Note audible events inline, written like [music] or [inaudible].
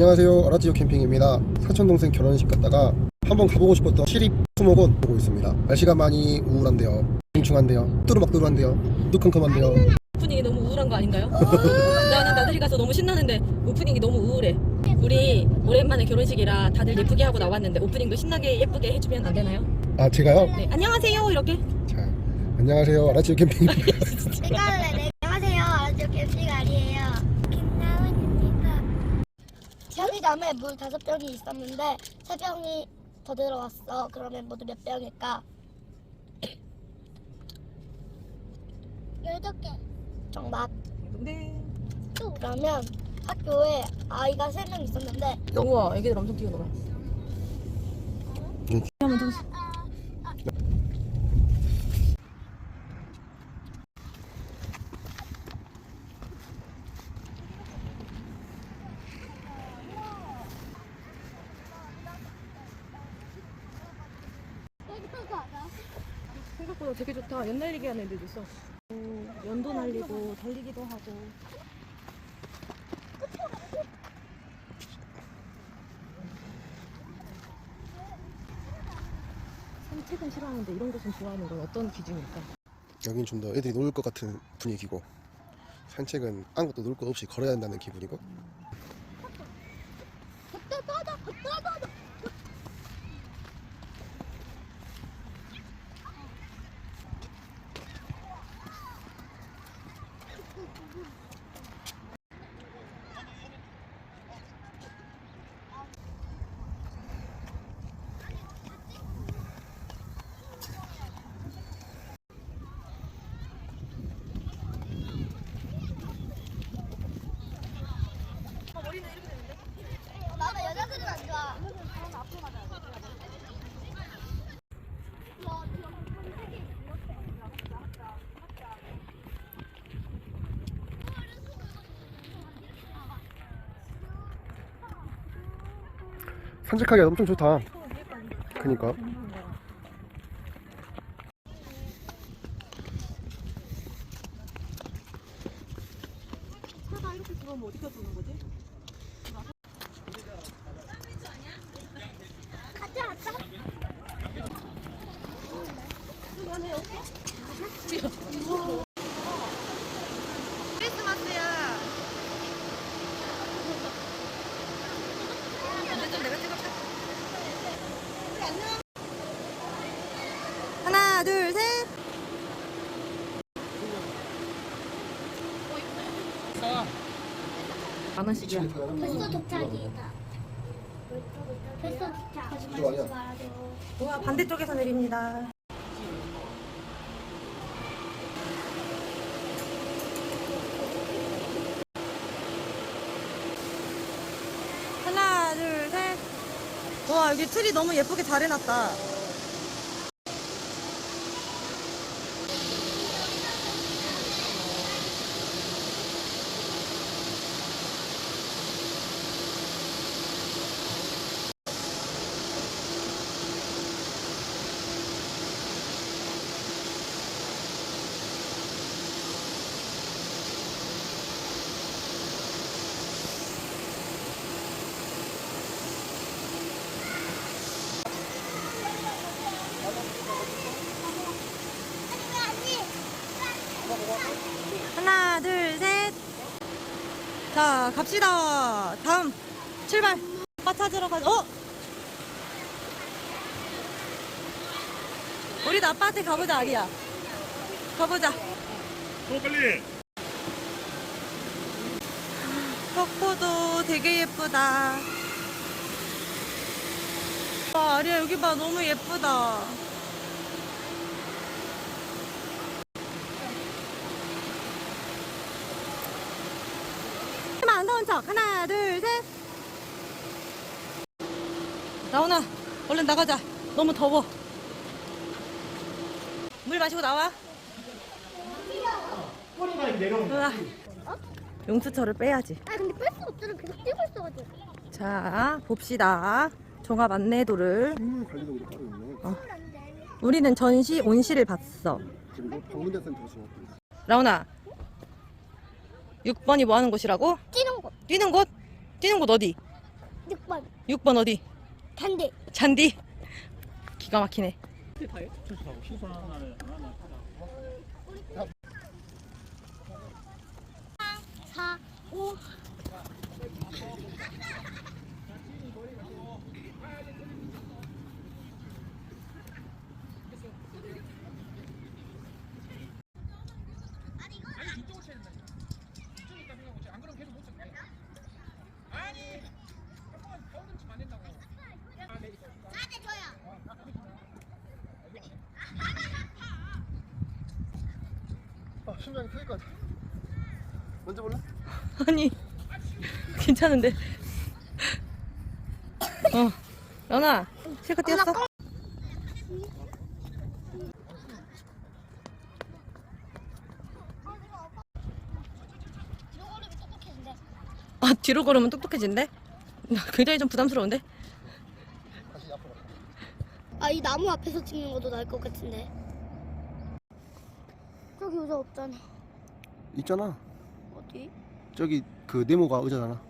안녕하세요 아라지오 캠핑입니다 사촌 동생 결혼식 갔다가 한번 가보고 싶었던 시립 수목원 보고 있습니다 날씨가 많이 우울한데요 빙충한데요 뚜루박뚜루한데요 누컴컴한데요 오프닝이 너무 우울한 거 아닌가요? 나는 나들이 가서 너무 신나는데 오프닝이 너무 우울해. 우리 오랜만에 결혼식이라 다들 예쁘게 하고 나왔는데 오프닝도 신나게 예쁘게 해주면 안 되나요? 아 제가요? 네, 안녕하세요 이렇게. 자 안녕하세요 아라지오 캠핑입니다 [laughs] 내가 네, 안녕하세요. 아주 캠핑 아리예요. 김나은입니다. 편의점에 물 다섯 병이 있었는데 세 병이 더 들어왔어. 그러면 모두 몇 병일까? 열다섯 개. 정답. 네. 그러면 학교에 아이가 세 명 있었는데 우와 애기들 엄청 뛰어놀아. 응. 더. 생각보다 되게 좋다. 연날리기 하는 애들도 있어. 오, 연도 날리고 달리기도 하고. 산책은 싫어하는데 이런 것은 좋아하는 건 어떤 기준일까? 여긴 좀 더 애들이 놀 것 같은 분위기고 산책은 아무것도 놀것 없이 걸어야 한다는 기분이고 산책하기 엄청 좋다 그니까 차가 이렇게 들어오면 어디가 주는 거지? 가자, 가자. 크리스마스야. 근데 좀 내가 찍어줘. 하나, 둘, 셋. 만 원씩이야. 벌써 도착이다. 벌써 도착. 아니야? 말아줘. 우와 반대쪽에서 내립니다. 하나 둘 셋. 와 여기 트리 너무 예쁘게 잘 해놨다. 하나 둘 셋. 자 갑시다. 다음 출발. 아빠 찾으러 가. 어? 우리도 아빠한테 가보자 아리야. 가보자. 어 빨리 석포도 되게 예쁘다. 와, 아리야, 여기 봐. 너무 예쁘다. 더운 척. 하나, 둘, 셋. 나오나, 얼른 나가자. 너무 더워. 물 마시고 나와. 우와. 용수철을 빼야지. 아 근데 뺄 수 없잖아. 계속 뛰고 있어가지고. 자, 봅시다. 종합 안내도를. 음 관리도 우리 따로 있네 안 돼. 우리는 전시 온실을 봤어. 그리고 라온아. 6번이 뭐 하는 곳이라고? 뛰는 거. 뛰는 곳? 뛰는 곳 어디? 6번 6번 어디? 단대 잔디. 기가 막히네. 4 5 심장이 터질 것 같아. 먼저 볼래? [laughs] 아니 괜찮은데. [laughs] 어. 연아 실컷 뛰었어? 아 뒤로 걸으면 똑똑해진대? 굉장히 좀 부담스러운데? 다시 앞으로. 아 이 나무 앞에서 찍는 것도 나을 것 같은데 저기 의자 없잖아 있잖아. 어디? 저기 그 네모가 의자잖아.